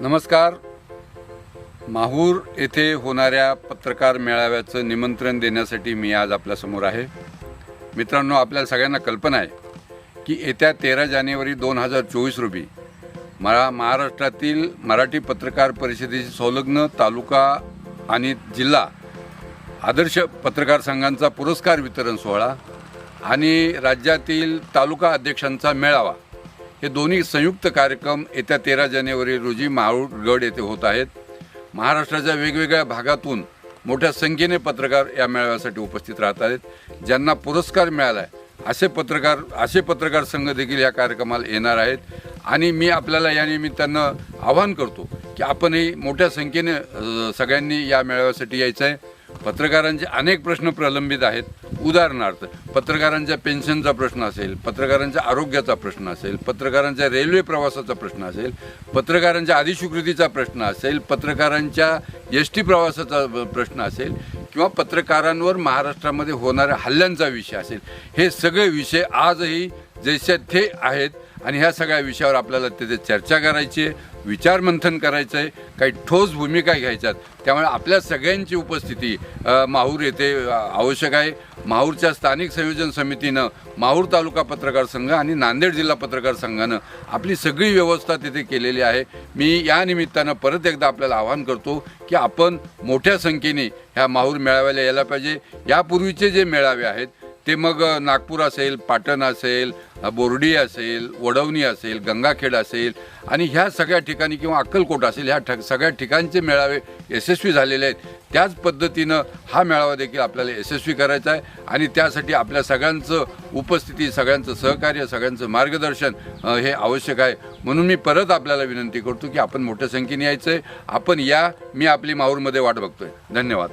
नमस्कार. माहूर येथे होणाऱ्या पत्रकार मेळाव्याचं निमंत्रण देण्यासाठी मी आज आपल्यासमोर आहे. मित्रांनो आपल्या सगळ्यांना कल्पना आहे की येत्या तेरा जानेवारी दोन हजार चोवीस रोजी मला महाराष्ट्रातील मराठी पत्रकार परिषदेशी संलग्न तालुका आणि जिल्हा आदर्श पत्रकार संघांचा पुरस्कार वितरण सोहळा आणि राज्यातील तालुका अध्यक्षांचा मेळावा हे दोन्ही संयुक्त कार्यक्रम येत्या तेरा जानेवारी रोजी माहूरगड येथे होत आहेत. महाराष्ट्राच्या वेगवेगळ्या भागातून मोठ्या संख्येने पत्रकार या मेळाव्यासाठी उपस्थित राहत आहेत. ज्यांना पुरस्कार मिळाला आहे असे पत्रकार असे पत्रकार संघ देखील या कार्यक्रमाला येणार आहेत. आणि मी आपल्याला या निमित्तानं आवाहन करतो की आपणही मोठ्या संख्येने सगळ्यांनी या मेळाव्यासाठी यायचं आहे पत्रकारांचे अनेक प्रश्न प्रलंबित आहेत. उदाहरणार्थ पत्रकारांच्या पेन्शनचा प्रश्न असेल पत्रकारांच्या आरोग्याचा प्रश्न असेल पत्रकारांच्या रेल्वे प्रवासाचा प्रश्न असेल पत्रकारांच्या अधिस्वीकृतीचा प्रश्न असेल पत्रकारांच्या एस टी प्रवासाचा प्रश्न असेल किंवा पत्रकारांवर महाराष्ट्रामध्ये होणाऱ्या हल्ल्यांचा विषय असेल हे सगळे विषय आजही जैसे थे आहेत आणि ह्या सगळ्या विषयावर आपल्याला तिथे चर्चा करायची आहे विचारमंथन करायचं आहे काही ठोस भूमिका घ्यायच्यात. त्यामुळे आपल्या सगळ्यांची उपस्थिती माहूर येथे आवश्यक आहे. माहूरच्या स्थानिक संयोजन समितीनं माहूर तालुका पत्रकार संघ आणि नांदेड जिल्हा पत्रकार संघानं आपली सगळी व्यवस्था तिथे केलेली आहे. मी या निमित्तानं परत एकदा आपल्याला आवाहन करतो की आपण मोठ्या संख्येने ह्या माहूर मेळाव्याला यायला पाहिजे. यापूर्वीचे जे मेळावे आहेत ते मग नागपूर असेल पाटण असेल बोर्डी असेल वडवणी असेल गंगाखेड असेल आणि ह्या सगळ्या ठिकाणी किंवा अक्कलकोट असेल ह्या ठ सगळ्या ठिकाणचे मेळावे यशस्वी झालेले आहेत. त्याच पद्धतीनं हा मेळावा देखील आपल्याला यशस्वी करायचा आहे आणि त्यासाठी आपल्या सगळ्यांचं उपस्थिती सगळ्यांचं सहकार्य सगळ्यांचं मार्गदर्शन हे आवश्यक आहे. म्हणून मी परत आपल्याला विनंती करतो की आपण मोठ्या संख्येने यायचं आहे आपण या मी आपली माहूरमध्ये वाट बघतोय. धन्यवाद.